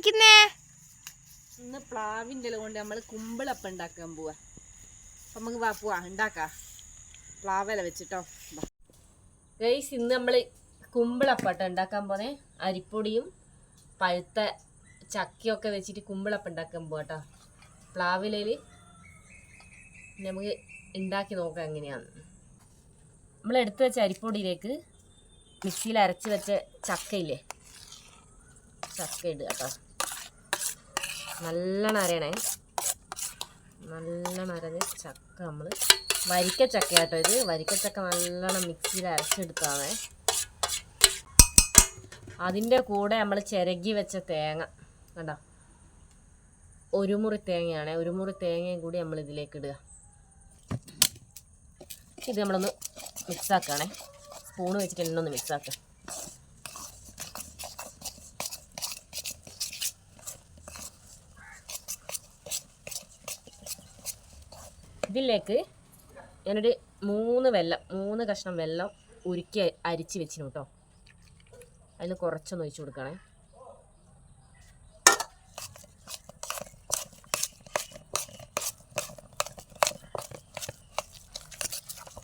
കഴിക്കുന്നേ? ഇന്ന് പ്ലാവിന്റെ ഇല കൊണ്ട് നമ്മൾ കുമ്പിളപ്പം ഉണ്ടാക്കാൻ പോവാ. അപ്പം നമുക്ക് വാ പോവാ ഉണ്ടാക്കാം. പ്ലാവില വെച്ചിട്ടോ. ഗൈസ് ഇന്ന് നമ്മൾ കുമ്പിളപ്പട്ട ഉണ്ടാക്കാൻ പോന്നെ. അരിപ്പൊടിയും പഴുത്ത ചക്കയൊക്കെ വെച്ചിട്ട് കുമ്പിളപ്പം ഉണ്ടാക്കാൻ പോവാട്ടോ പ്ലാവിലയിൽ നമുക്ക് ഉണ്ടാക്കി നോക്കാം എങ്ങനെയാണ് നമ്മൾ എടുത്തു വെച്ച അരിപ്പൊടിയിലേക്ക് മിക്സിയിൽ അരച്ച് വെച്ച ചക്കയില്ലേ? ചക്ക ഇടുക കേട്ടോ നല്ലോണം അരയണേ. നല്ലോണം അരഞ്ഞ് ചക്ക നമ്മൾ വരിക്ക ചക്ക കേട്ടോ ഇത്. വരിക്ക ചക്ക നല്ലോണം മിക്സിയിൽ അരച്ചെടുത്താണ് അതിന്റെ കൂടെ നമ്മൾ ചിരകി വെച്ച തേങ്ങ. കണ്ടോ? ഒരു മുറി തേങ്ങയാണ്. ഒരു മുറി തേങ്ങയും കൂടി നമ്മൾ ഇതിലേക്ക് ഇടുക. ഇത് നമ്മളൊന്ന് മിക്സാക്കുകയാണേ സ്പൂണ് വെച്ചിട്ട് എല്ലാം ഒന്ന് മിക്സാക്കുക ഇതിലേക്ക് ഞാനൊരു മൂന്ന് വെള്ളം മൂന്ന് കഷ്ണം വെള്ളം ഉരുക്കി അരിച്ച് വെച്ചിരുന്നു കേട്ടോ അതിൽ കുറച്ചൊന്ന് ഒഴിച്ചു കൊടുക്കണേ.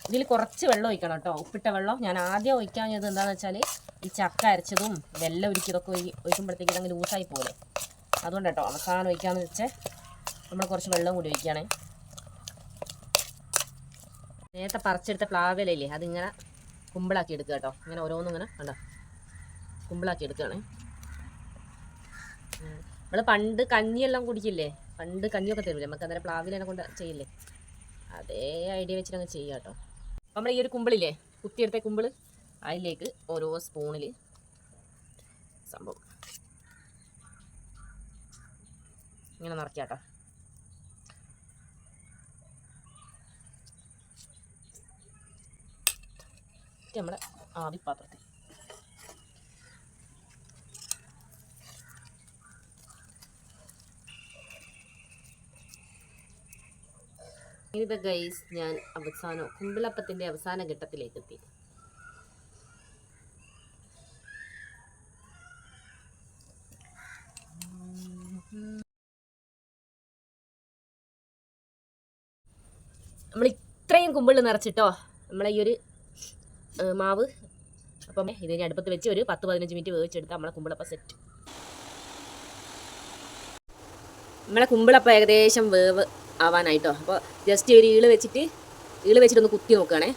ഇതിൽ കുറച്ച് വെള്ളം ഒഴിക്കണം കേട്ടോ ഉപ്പിട്ട വെള്ളം. ഞാൻ ആദ്യം ഒഴിക്കാഞ്ഞത് എന്താണെന്ന് വെച്ചാൽ ഈ ചക്ക അരച്ചതും വെള്ളം ഉരുക്കിയതൊക്കെ ഒഴി ഇതങ്ങ് ലൂസായി പോലെ അതുകൊണ്ട് കേട്ടോ അവസാനം ഒഴിക്കാമെന്ന് വെച്ചാൽ നമ്മൾ കുറച്ച് വെള്ളം കൂടി ഒഴിക്കുകയാണേ നേരത്തെ പറിച്ചെടുത്ത പ്ലാവിലയില്ലേ അതിങ്ങനെ കുമ്പിളാക്കി എടുക്കുക കേട്ടോ. ഇങ്ങനെ ഓരോന്നും ഇങ്ങനെ കണ്ടോ? കുമ്പിളാക്കി എടുക്കുകയാണ്. നമ്മൾ പണ്ട് കഞ്ഞിയെല്ലാം കുടിക്കില്ലേ പണ്ട് കഞ്ഞിയൊക്കെ തരില്ലേ നമുക്ക് അന്നേരം പ്ലാവിലെ കൊണ്ട് ചെയ്യില്ലേ? അതേ ഐഡിയ വെച്ചിട്ട് അങ്ങ് ചെയ്യാം കേട്ടോ. അപ്പം നമ്മൾ ഈ ഒരു കുമ്പിളില്ലേ? കുത്തിയെടുത്ത കുമ്പിൾ അതിലേക്ക് ഓരോ സ്പൂണിൽ സംഭവം. ഇങ്ങനെ നിറയ്ക്കാം കേട്ടോ. എന്നിട്ട് നമ്മുടെ ആവിപ്പാത്രത്തിൽ ഇത് ഗൈസ് ഞാൻ അവസാനം കുമ്പിളപ്പത്തിന്റെ അവസാന ഘട്ടത്തിലേക്ക് എത്തി. നമ്മൾ ഇത്രയും കുമ്പിൾ നിറച്ചിട്ടോ? നമ്മളെ ഈ ഒരു മാവ്. അപ്പം ഇനി അടുപ്പത്ത് വെച്ച് ഒരു പത്ത് പതിനഞ്ച് മിനിറ്റ് വേവിച്ചെടുത്ത് നമ്മളെ കുമ്പിളപ്പം സെറ്റ് നമ്മളെ കുമ്പിളപ്പം ഏകദേശം വേവ് ആവാനായിട്ടോ. അപ്പോൾ ജസ്റ്റ് ഒരു ഈൾ വെച്ചിട്ട് ഈൾ വെച്ചിട്ടൊന്ന് കുത്തി നോക്കുകയാണേ.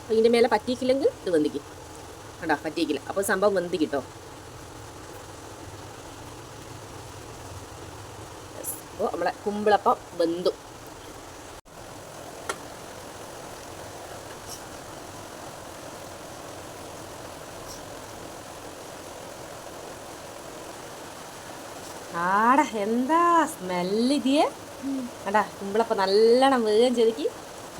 അപ്പോൾ ഇതിന്റെ മേലെ പറ്റിയിക്കില്ലെങ്കിൽ ഇത് വെന്തിക്കും. കണ്ടോ? പറ്റിയിക്കില്ല അപ്പോൾ സംഭവം വെന്തി കിട്ടോ അപ്പോൾ നമ്മളെ കുമ്പിളപ്പം വെന്തു. എന്താ സ്മെല്ല് ഇതിയെ? അടാ കുമ്പിളപ്പം നല്ലോണം വേഗം ചെതുക്കി.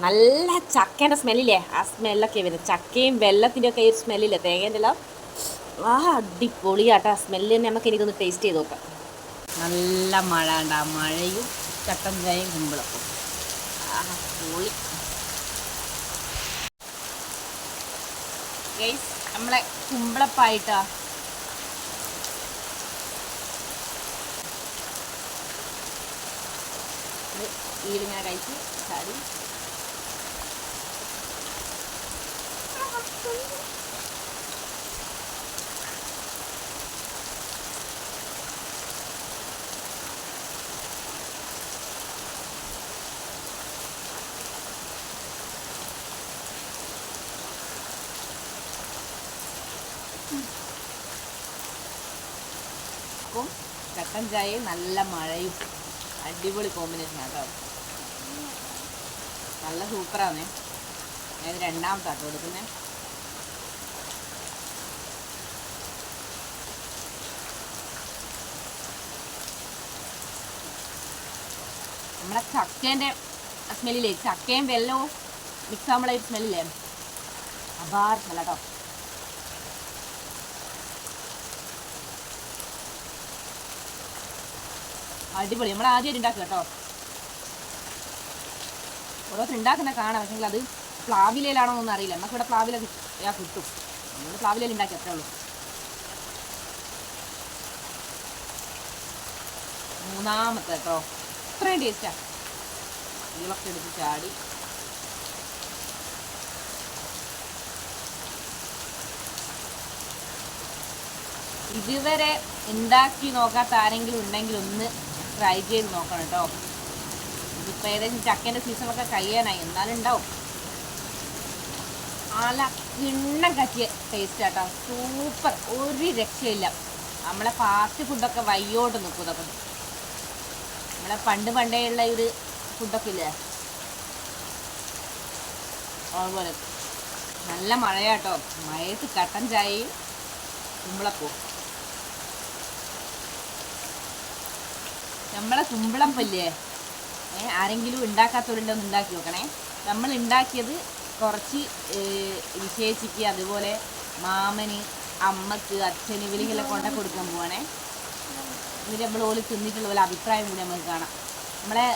നല്ല ചക്കേന്റെ സ്മെല്ലില്ലേ? ആ സ്മെല്ലൊക്കെ വരുന്നത് ചക്കയും വെള്ളത്തിന്റെ ഒക്കെ ഒരു സ്മെല്ലില്ലേ? തേങ്ങേന്റെ എല്ലാം? ആ അടിപൊളിയാട്ടാ. സ്മെല്ല് തന്നെ നമുക്ക് എനിക്കൊന്ന് ടേസ്റ്റ് ചെയ്ത് നോക്കാം. നല്ല മഴ ഉണ്ട് ആ മഴയും ചട്ടൻ ചായയും കുമ്പിളപ്പം. ആ പൊളി നമ്മളെ കുമ്പിളപ്പായിട്ടാ ഈലിങ്ങനെ കഴിച്ച് ചാടി. ചായയും നല്ല മഴയും അടിപൊളി കോമ്പിനേഷൻ കേട്ടോ. നല്ല സൂപ്പറാണ് ഞാൻ രണ്ടാമത്തെ ആട്ടോ എടുക്കുന്നത് നമ്മളെ ചക്കേന്റെ സ്മെല്ലില്ലേ ചക്കയും വെല്ലവും മിക്സ് ആകുമ്പോഴേ ഒരു സ്മെല്ലില്ലേ അപാർ സ്മെല്ല അടിപൊളി. നമ്മൾ ആദ്യമായിട്ട് ഉണ്ടാക്കുക കേട്ടോ. ഓരോരുത്തർ ഉണ്ടാക്കുന്ന കാണാം. പക്ഷെങ്കിൽ അത് പ്ലാവിലയിലാണോ എന്നൊന്നും അറിയില്ല. നമുക്ക് ഇവിടെ പ്ലാവില കിട്ടും. നമ്മൾ പ്ലാവിലയിൽ ഉണ്ടാക്കി അത്രേ ഉള്ളൂ. മൂന്നാമത്തെ കേട്ടോ. ഇത്രയും ടേസ്റ്റാ ഇതിലൊക്കെ എടുത്ത് ചാടി. ഇതുവരെ ഉണ്ടാക്കി നോക്കാത്ത ആരെങ്കിലും ഉണ്ടെങ്കിൽ ഒന്ന് ട്രൈ ചെയ്ത് നോക്കണം കേട്ടോ ഇതിപ്പോൾ ഏകദേശം ചക്കേന്റെ സീസണൊക്കെ കഴിയാനായി. എന്നാലും ഉണ്ടാവും. നല്ല കിണ്ണം കറ്റിയ ടേസ്റ്റ് ആട്ടോ. സൂപ്പർ. ഒരു രക്ഷയില്ല. നമ്മളെ ഫാസ്റ്റ് ഫുഡൊക്കെ വയ്യോട്ട് നിൽക്കും ഇതൊക്കെ. നമ്മളെ പണ്ട് പണ്ടേ ഉള്ള ഒരു ഫുഡൊക്കെ ഇല്ലേ? അതുപോലെ. നല്ല മഴയാട്ടോ മഴയത്ത് കട്ടൻ ചായയും കുമ്പളപ്പവും നമ്മളെ കുമ്പളപ്പല്ലേ? ഏ ആരെങ്കിലും ഉണ്ടാക്കാത്തവരുണ്ടോ ഒന്ന് ഉണ്ടാക്കി നോക്കണേ. നമ്മൾ ഉണ്ടാക്കിയത് കുറച്ച് വിശേഷിക്ക് അതുപോലെ മാമന് അമ്മയ്ക്ക് അച്ഛന് ഇവരിങ്ങനെ കൊണ്ട കൊടുക്കാൻ പോവാണേ. എന്നിട്ട് നമ്മൾ ഓൽ തിന്നിട്ടുള്ള പോലെ അഭിപ്രായം കൂടി നമുക്ക് കാണാം. നമ്മളെ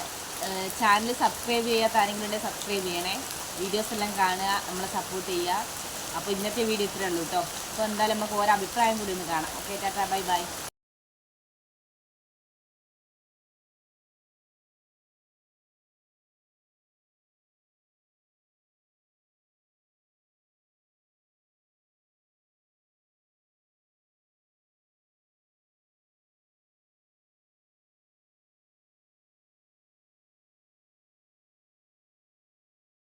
ചാനൽ സബ്സ്ക്രൈബ് ചെയ്യാത്ത ആരെങ്കിലും ഉണ്ടെങ്കിൽ സബ്സ്ക്രൈബ് ചെയ്യണേ. വീഡിയോസ് എല്ലാം കാണുക നമ്മളെ സപ്പോർട്ട് ചെയ്യുക. അപ്പോൾ ഇന്നത്തെ വീഡിയോ ഇത്രയേ ഉള്ളൂ കേട്ടോ അപ്പോൾ എന്തായാലും നമുക്ക് ഓരോ അഭിപ്രായം കൂടി ഒന്ന് കാണാം. Okay tata bye bye